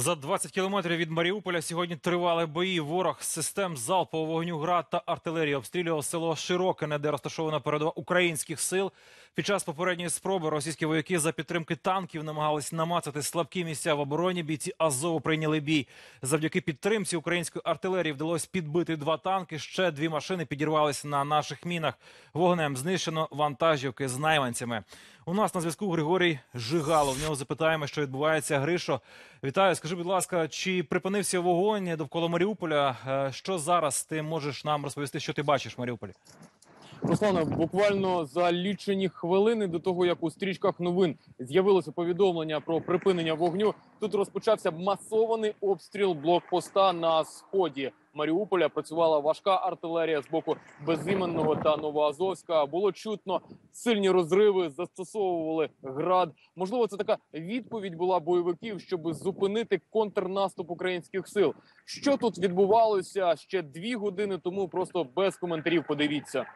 За 20 кілометрів від Маріуполя сьогодні тривали бої. Ворог з систем залпового вогню град та артилерії обстрілював село Широкине, де розташована передова українських сил. Під час попередньої спроби російські вояки за підтримки танків намагались намацати слабкі місця в обороні. Бійці Азову прийняли бій. Завдяки підтримці української артилерії вдалося підбити два танки. Ще дві машини підірвалися на наших мінах. Вогнем знищено вантажівки з найманцями. У нас на зв'язку Григорій Жигало. В нього запитаємо, що відбувається. Гришо, вітаю. Скажи, будь ласка, чи припинився вогонь довкола Маріуполя? Е, Що зараз ти можеш нам розповісти, що ти бачиш в Маріуполі? Руслане, буквально за лічені хвилини до того, як у стрічках новин з'явилося повідомлення про припинення вогню, тут розпочався масований обстріл блокпоста на сході Маріуполя. Працювала важка артилерія з боку безіменного та Новоазовська. Було чутно сильні розриви, застосовували град. Можливо, це така відповідь була бойовиків, щоб зупинити контрнаступ українських сил. Що тут відбувалося ще дві години тому? Просто без коментарів. Подивіться.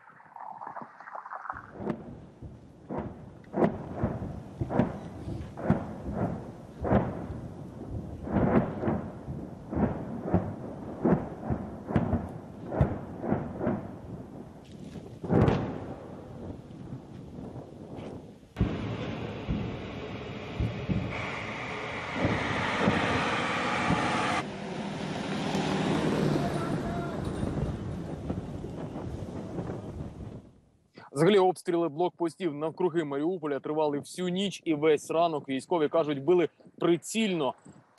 Взагалі обстріли блокпостів навкруги Маріуполя тривали всю ніч і весь ранок. Військові кажуть, били прицільно.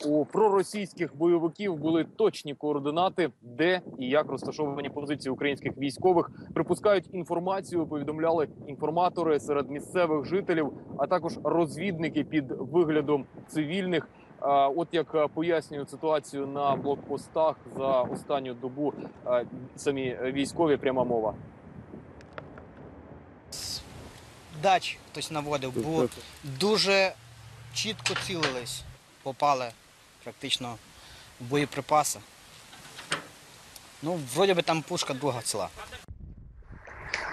У проросійських бойовиків були точні координати, де і як розташовані позиції українських військових. Припускають інформацію, повідомляли інформатори серед місцевих жителів, а також розвідники під виглядом цивільних. От як пояснюють ситуацію на блокпостах за останню добу самі військові, пряма мова. Дач хтось наводив, бо дуже чітко цілились, попали практично в боєприпаси. Ну, вроді би там пушка друга ціла.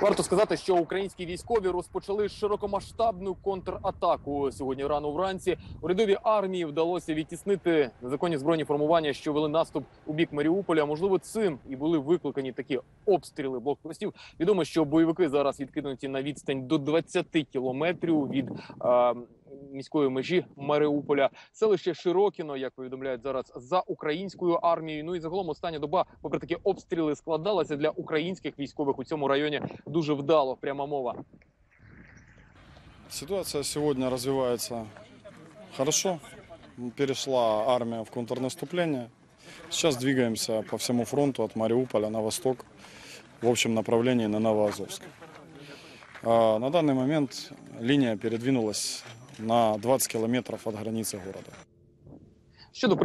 Варто сказати, що українські військові розпочали широкомасштабну контратаку сьогодні рано вранці. Урядовій армії вдалося відтіснити незаконні збройні формування, що вели наступ у бік Маріуполя. Можливо, цим і були викликані такі обстріли блокпостів. Відомо, що бойовики зараз відкинуті на відстань до 20 кілометрів від е, міської межі Маріуполя. Селище Широкіно, як повідомляють зараз, за українською армією. Ну і загалом остання доба, попри такі обстріли, складалася для українських військових у цьому районі дуже вдало. Пряма мова. Ситуация сегодня развивается хорошо. Перешла армия в контрнаступление. Сейчас двигаемся по всему фронту от Мариуполя на восток в общем направлении на Новоазовск. На данный момент линия передвинулась на 20 кілометрів від границі города. Щодо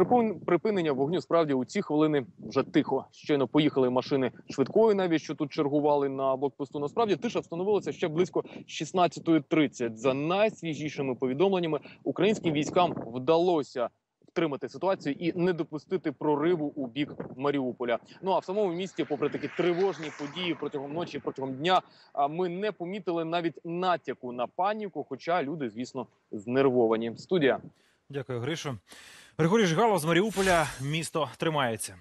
припинення вогню, справді у ці хвилини вже тихо. Щойно поїхали машини швидкої, навіть що тут чергували на блокпосту. Насправді тиша встановилася ще близько 16.30. За найсвіжішими повідомленнями, українським військам вдалося втримати ситуацію і не допустити прориву у бік Маріуполя. Ну а в самому місті, попри такі тривожні події протягом ночі, протягом дня, ми не помітили навіть натяку на паніку. Хоча люди, звісно, знервовані. Студія. Дякую, Гришо. Григорій Жигало з Маріуполя. Місто тримається.